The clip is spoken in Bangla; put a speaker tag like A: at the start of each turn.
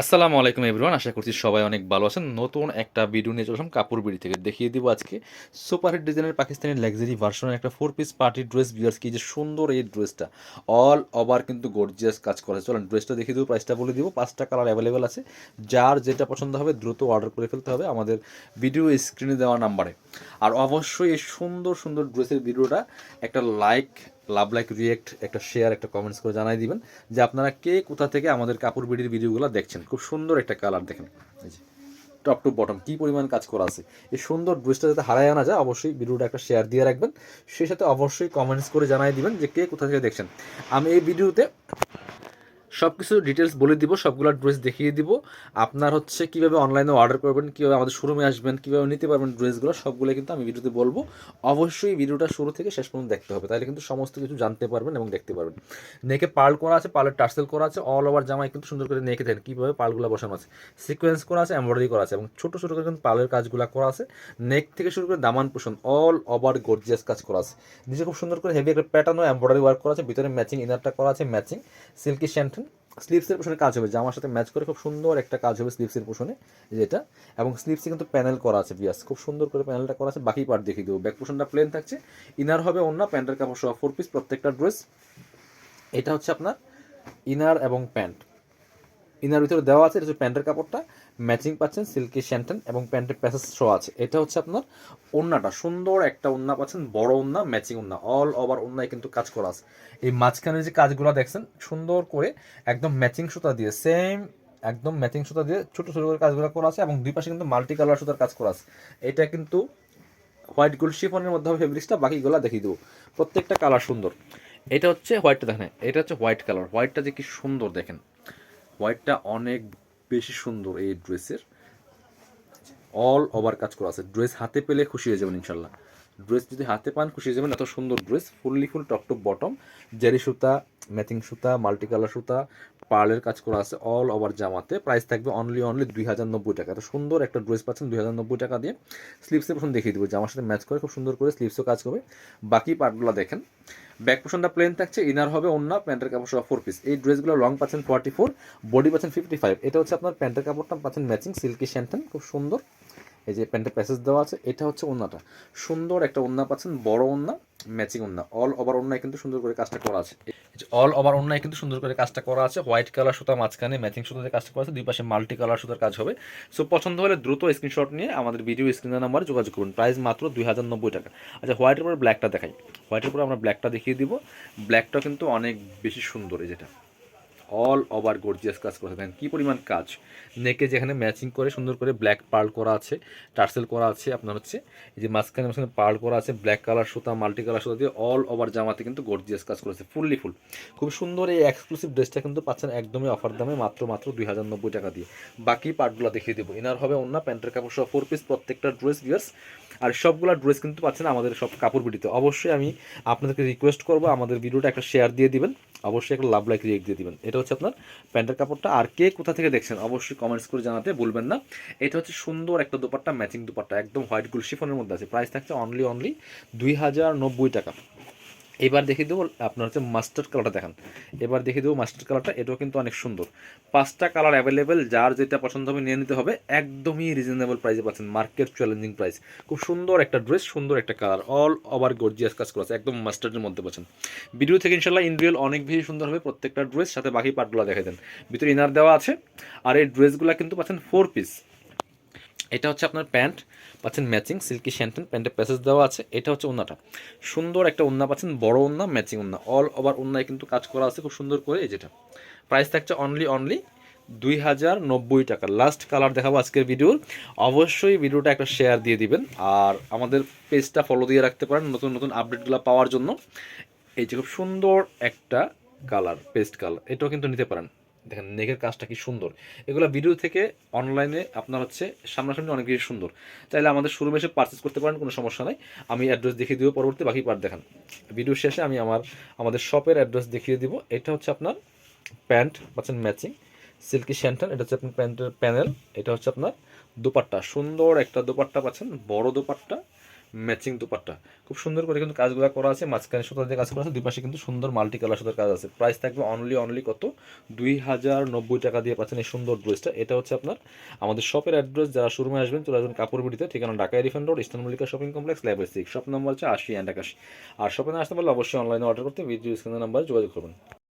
A: আসসালামু আলাইকুম এভরিওয়ান, আশা করছি সবাই অনেক ভালো আছেন। নতুন একটা ভিডিও নিয়ে চললাম কাপড় বিড়ি থেকে। দেখিয়ে দিব আজকে সুপারহিট ডিজাইনের পাকিস্তানি লাক্সারি ভার্সনের একটা four piece party dress wears কি যে সুন্দর এই ড্রেসটা অল ওভার কিন্তু গর্জিয়াস কাজ করা চলেন ড্রেসটা দেখিয়ে দেবো প্রাইসটা বলে দিব। পাঁচটা কালার অ্যাভেলেবেল আছে। যার যেটা পছন্দ হবে দ্রুত অর্ডার করে ফেলতে হবে আমাদের ভিডিও স্ক্রিনে দেওয়া নাম্বারে আর অবশ্যই এই সুন্দর সুন্দর ড্রেসের ভিডিওটা একটা লাইক লাভ লাইক রিয়েক্ট, একটা শেয়ার, একটা কমেন্টস করে জানাই দিবেন যে আপনারা কে কোথা থেকে আমাদের কাপড় বিড়ির ভিডিওগুলো দেখছেন। খুব সুন্দর একটা কালার দেখেন। এই যে টপ টু বটম কী পরিমাণ কাজ করা আছে। এই সুন্দর ড্রেসটা যাতে হারায় আনা যায়, অবশ্যই ভিডিওটা একটা শেয়ার দিয়ে রাখবেন। সেই সাথে অবশ্যই কমেন্টস করে জানাই দিবেন যে কে কোথা থেকে দেখছেন। আমি এই ভিডিওতে সব কিছু ডিটেলস বলে দিব, সবগুলো ড্রেস দেখিয়ে দিব। আপনার হচ্ছে কীভাবে অনলাইনে অর্ডার করবেন, কীভাবে আমাদের শোরুমে আসবেন, কীভাবে নিতে পারবেন ড্রেসগুলো, সবগুলো কিন্তু আমি ভিডিওতে বলব। অবশ্যই ভিডিওটা শুরু থেকে শেষ পর্যন্ত দেখতে হবে, তাহলে কিন্তু সমস্ত কিছু জানতে পারবেন এবং দেখতে পারবেন। নেকে পার্ল করা আছে পার্লের টার্সেল করা আছে অল ওভার জামায় কিন্তু সুন্দর করে নেকে দেখেন কীভাবে পার্লগুলো বসানো আছে। সিকোয়েন্স করা আছে এমব্রয়ডারি করা আছে এবং ছোটো ছোটো করে কিন্তু পার্লের কাজগুলো করা আছে। নেক থেকে শুরু করে দামান পোষণ অল ওভার গর্জিয়াস কাজ করা আছে। নিচে খুব সুন্দর করে হেভি একটা প্যাটার্নও এমব্রয়ডারি ওয়ার্ক করা আছে, ভিতরে ম্যাচিং ইনারটা করা আছে ম্যাচিং সিল্কি শ্যান্টন স্লিপসের পোষণে কাজ হবে। জামার সাথে ম্যাচ করে খুব সুন্দর একটা কাজ হবে স্লিপসের পোষণে, যেটা। এবং স্লিপসে কিন্তু প্যানেল করা আছে বিয়াস খুব সুন্দর করে প্যানেলটা করা আছে। বাকি পার্ট দেখিয়ে দেবো। ব্যাক পোষণটা প্লেন থাকছে। ইনার হবে অন্য প্যান্টের কাপড় সহ ফোর পিস প্রত্যেকটা ড্রেস এটা হচ্ছে আপনার ইনার এবং প্যান্ট ইনার ভিতরে দেওয়া আছে, এটা হচ্ছে প্যান্টের কাপড়টা। ম্যাচিং পাচ্ছেন সিল্কি শ্যান্টেন এবং প্যান্টের প্যাসেজ শো আছে। এটা হচ্ছে আপনার ওন্নাটা, সুন্দর একটা ওন্না পাচ্ছেন, বড় ওন্না ম্যাচিং ওন্না। অল ওভার ওন্নায় কিন্তু কাজ করা আছে। এই মাঝখানে যে কাজগুলো দেখছেন, সুন্দর করে একদম ম্যাচিং সুতা দিয়ে সেম একদম ম্যাচিং সুতা দিয়ে ছোটো ছোটো করে কাজগুলো করা আছে এবং দুই পাশে কিন্তু মাল্টি কালার সুতার কাজ করা আছে। এটা কিন্তু হোয়াইট গোল্ড শিফনের মধ্যে হবে ফেব্রিক্সটা বাকিগুলো দেখিয়ে দেবো। প্রত্যেকটা কালার সুন্দর। এটা হচ্ছে হোয়াইটটা দেখেন, এটা হচ্ছে হোয়াইট কালার হোয়াইটটা যে কি সুন্দর দেখেন। হোয়াইটটা অনেক বেশি সুন্দর এই ড্রেসের। অল ওভার কাজ করা আছে। ড্রেস হাতে পেলে খুশি হয়ে যাবেন ইনশাল্লাহ। ড্রেস যদি হাতে পান, খুশি হয়ে যাবেন। এত সুন্দর dress fully full top top bottom zari সুতা ম্যাচিং সুতা মাল্টি কালার সুতা পার্লের কাজ করা আছে অল ওভার জামাতে। প্রাইস থাকবে অনলি অনলি দুই হাজার নব্বই টাকা। এত সুন্দর একটা ড্রেস পাচ্ছেন দুই হাজার নব্বই টাকা দিয়ে। স্লিপসে পোষণ দেখিয়ে দেবো। জামার সাথে ম্যাচ করে খুব সুন্দর করে স্লিপসও কাজ করবে। বাকি পার্টগুলো দেখেন। ব্যাক পোষণটা প্লেন থাকছে ইনার হবে অন্য প্যান্টের কাপড় সহ ফোর পিস এই ড্রেসগুলো লং পাচ্ছেন ফোর্টি ফোর বডি পাচ্ছেন ফিফটি ফাইভ এটা হচ্ছে আপনার প্যান্টের কাপড়টা পাচ্ছেন ম্যাচিং সিল্কি শ্যান্টেন খুব সুন্দর। এই যে প্যান্টের প্যাসেজ দেওয়া আছে, এটা হচ্ছে ওন্নাটা। সুন্দর একটা ওন্না পাচ্ছেন, বড় ওন্না ম্যাচিং ওন্না। অল ওভার ওন্নায় কিন্তু সুন্দর করে কাজটা করা আছে। অল ওভার ওন্নায় কিন্তু সুন্দর করে কাজটা করা আছে। হোয়াইট কালার সুতা মাঝখানে ম্যাচিং সুতাতে কাজটা করা আছে, দুই পাশে মাল্টি কালার সুতার কাজ হবে। সো পছন্দ হলে দ্রুত স্ক্রিনশট নিয়ে আমাদের ভিডিও স্ক্রিনের নাম্বারে যোগাযোগ করুন। প্রাইস মাত্র দুই হাজার নব্বই টাকা। আচ্ছা হোয়াইটের পরে ব্ল্যাকটা দেখাই। হোয়াইটের পরে আমরা ব্ল্যাকটা দেখিয়ে দিব। ব্ল্যাকটা কিন্তু অনেক বেশি সুন্দর এই যেটা। অল ওভার গর্জিয়াস কাজ করে দেখেন, কী পরিমাণ কাজ। নেকে যেখানে ম্যাচিং করে, সুন্দর করে ব্ল্যাক পার্ল করা আছে টার্সেল করা আছে, আপনার হচ্ছে এই যে মাঝখানে মাঝখানে পার্ল করা আছে ব্ল্যাক কালার সুতা মাল্টি কালার সুতা দিয়ে অল ওভার জামাতে কিন্তু গর্জিয়াস কাজ করেছে ফুললি ফুল খুব সুন্দর এই এক্সক্লুসিভ ড্রেসটা কিন্তু পাচ্ছেন একদমই অফার দামে মাত্র মাত্র দুই হাজার নব্বই টাকা দিয়ে। বাকি পার্টগুলো দেখিয়ে দেবো। এনার হবে অন্য প্যান্টের কাপড় সহ ফোর পিস প্রত্যেকটা ড্রেস বিয়ার্স আর সবগুলো ড্রেস কিন্তু পাচ্ছেন আমাদের সব কাপড় বিটিতে অবশ্যই আমি আপনাদেরকে রিকোয়েস্ট করব, আমাদের ভিডিওটা একটা শেয়ার দিয়ে দিবেন, অবশ্যই একটা লাভ লাইক রিয়েক্ট দিয়ে দিবেন। এটা হচ্ছে আপনার প্যান্টের কাপড়টা। আর কে কোথা থেকে দেখছেন, অবশ্যই কমেন্টস করে জানাতে বলবেন না। এটা হচ্ছে সুন্দর একটা দুপাট্টা ম্যাচিং দুপাট্টা, একদম হোয়াইট গুল শিফনের মধ্যে আছে। প্রাইস থাকছে অনলি অনলি দুই হাজার নব্বই টাকা। এবার দেখিয়ে দেবো আপনার হচ্ছে মাস্টার্ড কালারটা দেখান। এবার দেখিয়ে দেবো মাস্টার্ড কালারটা এটাও কিন্তু অনেক সুন্দর। পাঁচটা কালার অ্যাভেলেবেল যার যেটা পছন্দ হবে নিয়ে নিতে হবে। একদমই রিজনেবল প্রাইসে পাচ্ছেন মার্কেট চ্যালেঞ্জিং প্রাইস খুব সুন্দর একটা ড্রেস সুন্দর একটা কালার অল ওভার গর্জিয়াস কাজ করা আছে, একদম মাস্টার্ডের মধ্যে পাচ্ছেন। ভিডিও থেকে ইনশাল্লাহ ইন্ডিয়াল অনেক বেশি সুন্দর হবে, প্রত্যেকটা ড্রেস সাথে বাকি পার্টগুলো দেখে দেন। ভিতরে ইনার দেওয়া আছে, আর এই ড্রেসগুলো কিন্তু পাচ্ছেন ফোর পিস এটা হচ্ছে আপনার প্যান্ট, পাচ্ছেন ম্যাচিং, সিল্কি শ্যান্টেন প্যান্টের প্যাসেজ দেওয়া আছে, এটা হচ্ছে ওন্নাটা। সুন্দর একটা ওন্না পাচ্ছেন, বড় ওন্না, ম্যাচিং ওন্না। অল ওভার ওন্নায় কিন্তু কাজ করা আছে, খুব সুন্দর করে, এই যেটা। প্রাইস থাকছে অনলি অনলি দুই হাজার নব্বই টাকা। লাস্ট কালার দেখাবো আজকের ভিডিওর অবশ্যই ভিডিওটা একটা শেয়ার দিয়ে দিবেন। আর আমাদের পেজটা ফলো দিয়ে রাখতে পারেন, নতুন নতুন আপডেটগুলো পাওয়ার জন্য। এই যে খুব সুন্দর একটা কালার পেস্ট কালার এটাও কিন্তু নিতে পারেন। দেখেন, নেকের কাজটা কি সুন্দর। এগুলো ভিডিও থেকে অনলাইনে আপনার হচ্ছে সামনাসামনি অনেক বেশি সুন্দর। চাইলে আমাদের শোরুমে এসে পারচেস করতে পারেন, কোনো সমস্যা নাই। আমি অ্যাড্রেস দেখিয়ে দিব পরবর্তী বাকি পার্ট দেখান। ভিডিও শেষে আমি আমার, আমাদের শপের অ্যাড্রেস দেখিয়ে দিব। এটা হচ্ছে আপনার প্যান্ট পাচ্ছেন ম্যাচিং সিল্কি শ্যান্টান এটা হচ্ছে আপনার প্যান্টের প্যানেল এটা হচ্ছে আপনার দুপাট্টা। সুন্দর একটা দুপাট্টা পাচ্ছেন, বড় দুপাট্টা। ম্যাচিং দুপাট্টা। খুব সুন্দর করে কিন্তু কাজগুলো করা আছে, মাঝখানে সুতার দিয়ে কাজ করা আছে দুই পাশে কিন্তু সুন্দর মাল্টি কালার সুতার কাজ আছে। প্রাইস থাকবে অনলি অনলি কত? দুই হাজার নব্বই টাকা দিয়ে পাচ্ছেন এই সুন্দর ড্রেসটা এটা হচ্ছে আপনার আমাদের শপের অ্যাড্রেস যারা শোরুমে আসবেন, চলে আসবেন কাপড় বিড়িতে, ঠিকানা Dhaka elephant road, eastern Mallika shopping complex level six shop number হচ্ছে আশি অ্যান্ড একাশি। আর শপিংয়ে আসতে পারলে অবশ্যই অনলাইনে অর্ডার করতে ভিডিও স্ক্রিনের নাম্বারে যোগাযোগ করবেন।